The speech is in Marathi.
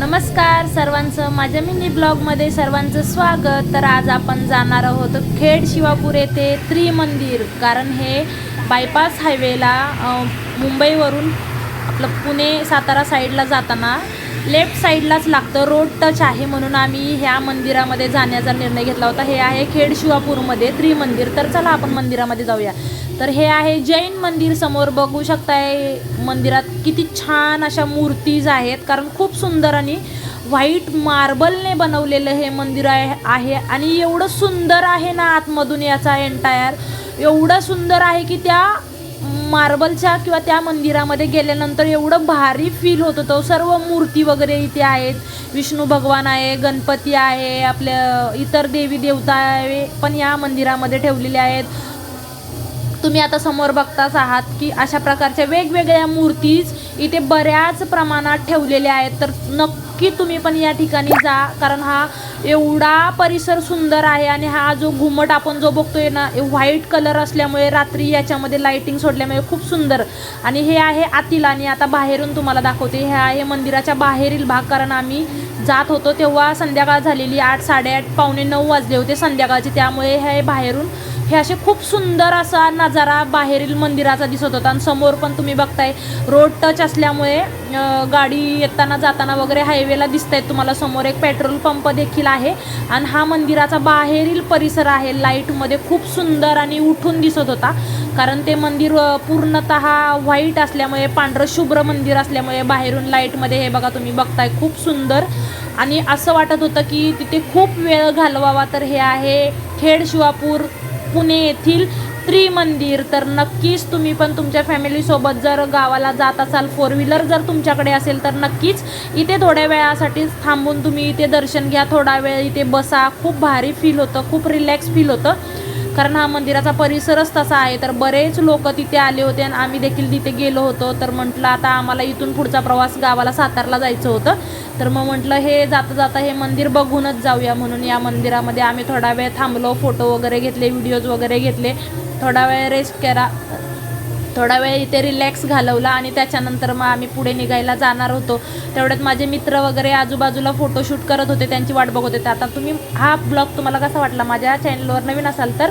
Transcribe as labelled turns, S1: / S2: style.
S1: नमस्कार सर्वांचं. माझ्या मिनी ब्लॉगमध्ये सर्वांचं स्वागत. तर आज आपण जाणार आहोत खेड शिवापूर येथे त्रिमंदिर. कारण हे बायपास हायवेला मुंबईवरून आपलं पुणे सातारा साईडला जाताना लेफ्ट साईडलाच लागतं. रोड टच आहे म्हणून आम्ही ह्या मंदिरामध्ये जाण्याचा निर्णय घेतला होता. हे आहे खेड शिवापूरमध्ये त्रिमंदिर. तर चला आपण मंदिरामध्ये जाऊया. तर हे आहे जैन मंदिर समोर. बघू शकताय मंदिरात किती छान अशा मूर्तीज आहेत. कारण खूप सुंदर आणि व्हाईट मार्बलने बनवलेलं हे मंदिर आहे आहे. आणि एवढं सुंदर आहे ना आतमधून याचा एंटायर एवढं सुंदर आहे की त्या मार्बलच्या किंवा त्या मंदिरामध्ये गेल्यानंतर एवढं भारी फील होत होतं. सर्व मूर्ती वगैरे इथे आहेत. विष्णू भगवान आहे गणपती आहे आपल्या इतर देवी देवता आहे पण या मंदिरामध्ये ठेवलेले आहेत. तुम्ही आता समोर बघताच आहात की अशा प्रकारच्या वेगवेगळ्या मूर्तीज इथे बऱ्याच प्रमाणात ठेवलेल्या आहेत. तर नक्की तुम्ही पण या ठिकाणी जा कारण हा एवढा परिसर सुंदर आहे आणि हा जो घुमट आपण जो बघतोय ना व्हाईट कलर असल्यामुळे रात्री याच्यामध्ये लाईटिंग सोडल्यामुळे खूप सुंदर. आणि हे आहे आतील आणि आता बाहेरून तुम्हाला दाखवते हे आहे मंदिराच्या बाहेरील भाग. कारण आम्ही जात होतो तेव्हा संध्याकाळ झालेली आठ साडेआठ पावणे नऊ वाजले होते संध्याकाळचे. त्यामुळे हे बाहेरून हे असे खूप सुंदर असा नजारा बाहेरील मंदिराचा दिसत होता. आणि समोर पण तुम्ही बघताय रोड टच असल्यामुळे गाडी येताना जाताना वगैरे हायवेला दिसत आहेत तुम्हाला. समोर एक पेट्रोल पंप देखील आहे. आणि हा मंदिराचा बाहेरील परिसर आहे. लाईटमध्ये खूप सुंदर आणि उठून दिसत होता. कारण ते मंदिर पूर्णत पूर्णतः व्हाईट असल्यामुळे पांढरं शुभ्र मंदिर असल्यामुळे बाहेरून लाईटमध्ये हे बघा तुम्ही बघताय खूप सुंदर. आणि असं वाटत होतं की तिथे खूप वेळ घालवावा तर हे आहे खेड शिवापूर पुणे येथील त्रिमंदिर. तर नक्कीच तुम्ही पण तुमच्या फॅमिलीसोबत जर गावाला जात असाल फोर व्हीलर जर तुमच्याकडे असेल तर नक्कीच इथे थोड्या वेळासाठी थांबून तुम्ही इथे दर्शन घ्या. थोडा वेळ इथे बसा. खूप भारी फील होतं खूप रिलॅक्स फील होतं. कारण हा मंदिराचा परिसरच तसा आहे. तर बरेच लोक तिथे आले होते आणि आम्ही देखील तिथे गेलो होतो. तर म्हटलं आता आम्हाला इथून पुढचा प्रवास गावाला सातारला जायचं होतं. तर मग म्हटलं हे जाता जाता हे मंदिर बघूनच जाऊया म्हणून या मंदिरामध्ये आम्ही थोडा वेळ थांबलो. फोटो वगैरे घेतले व्हिडिओज वगैरे घेतले. थोडा वेळ रेस्ट करा थोडा वेळ इथे रिलॅक्स घालवला आणि त्याच्यानंतर मग आम्ही पुढे निघायला जाणार होतो. तेवढ्यात माझे मित्र वगैरे आजूबाजूला फोटोशूट करत होते. त्यांची वाट बघत होते. आता तुम्ही हा ब्लॉग तुम्हाला कसा वाटला? माझ्या चॅनलवर नवीन असाल तर